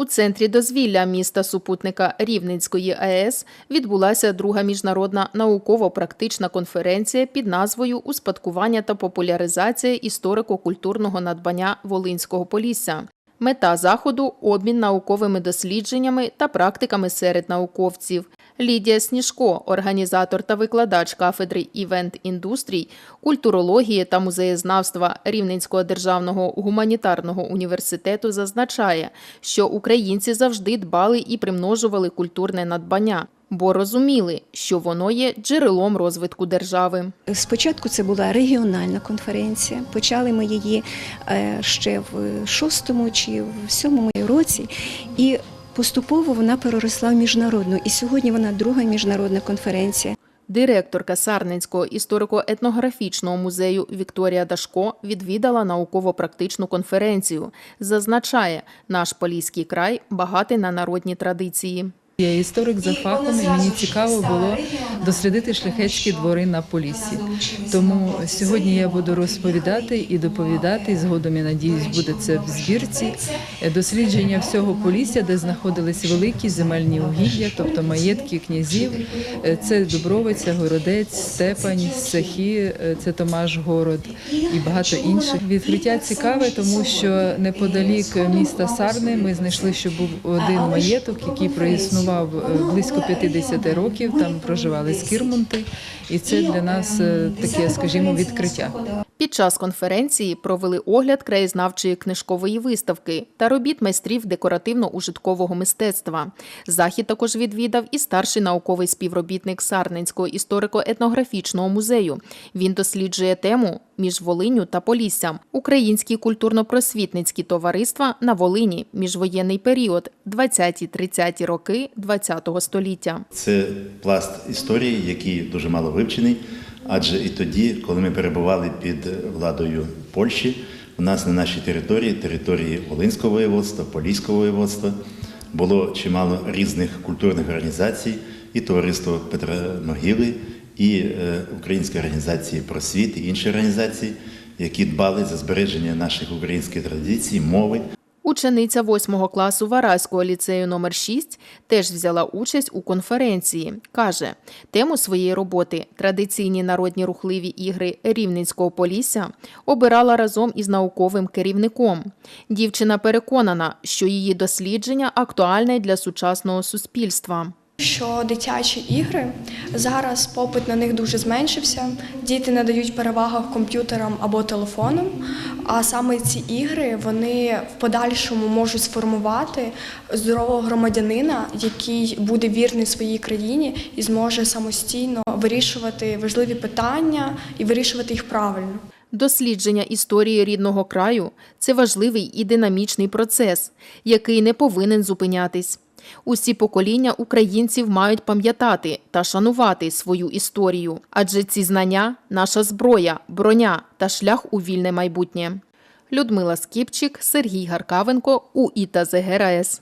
У центрі дозвілля міста супутника Рівненської АЕС відбулася друга міжнародна науково-практична конференція під назвою Успадкування та популяризація історико-культурного надбання Волинського Полісся. Мета заходу обмін науковими дослідженнями та практиками серед науковців. Лідія Сніжко, організатор та викладач кафедри івент індустрій, культурології та музеєзнавства Рівненського державного гуманітарного університету, зазначає, що українці завжди дбали і примножували культурне надбання, бо розуміли, що воно є джерелом розвитку держави. Спочатку це була регіональна конференція. Почали ми її е, ще в шостому чи в сьомому році, і поступово вона переросла в міжнародну. І сьогодні вона друга міжнародна конференція. Директорка Сарненського історико-етнографічного музею Вікторія Дашко відвідала науково-практичну конференцію. Зазначає, наш Поліський край багатий на народні традиції. Я історик за фахом, і мені цікаво було дослідити шляхетські двори на Поліссі. Тому сьогодні я буду розповідати і доповідати. і Згодом я надіюсь, буде це в збірці. Дослідження всього Полісся, де знаходились великі земельні угіддя, тобто маєтки князів. Це Дубровиця, Городець, Степань, Сахі, це Томаш Город і багато інших. Відкриття цікаве, тому що неподалік міста Сарни ми знайшли, що був один маєток, який проіснував близько 50 років. Там проживали скірмунти, і це для нас е, таке, скажімо, відкриття. Під час конференції провели огляд краєзнавчої книжкової виставки та робіт майстрів декоративно-ужиткового мистецтва. Захід також відвідав і старший науковий співробітник Сарненського історико-етнографічного музею. Він досліджує тему між Волиню та Поліссям, українські культурно-просвітницькі товариства на Волині, міжвоєнний період, 20-30 роки ХХ століття. Це пласт історії, який дуже мало вивчений, адже і тоді, коли ми перебували під владою Польщі, у нас на нашій території, території Волинського воєводства, Поліського воєводства, було чимало різних культурних організацій, і товариство Петра Могили, і е, Українська організація просвіт, і інші організації, які дбали за збереження наших українських традицій, мови. Учениця 8 класу Вараського ліцею номер 6 теж взяла участь у конференції. Каже, тему своєї роботи традиційні народні рухливі ігри Рівненського Полісся обирала разом із науковим керівником. Дівчина переконана, що її дослідження актуальне для сучасного суспільства. Що дитячі ігри зараз попит на них дуже зменшився. Діти надають перевагу комп'ютерам або телефонам. А саме ці ігри вони в подальшому можуть сформувати здорового громадянина, який буде вірний своїй країні і зможе самостійно вирішувати важливі питання і вирішувати їх правильно. Дослідження історії рідного краю це важливий і динамічний процес, який не повинен зупинятись. Усі покоління українців мають пам'ятати та шанувати свою історію, адже ці знання наша зброя, броня та шлях у вільне майбутнє. Людмила Скіпчик, Сергій Гаркавенко, ЗГРС.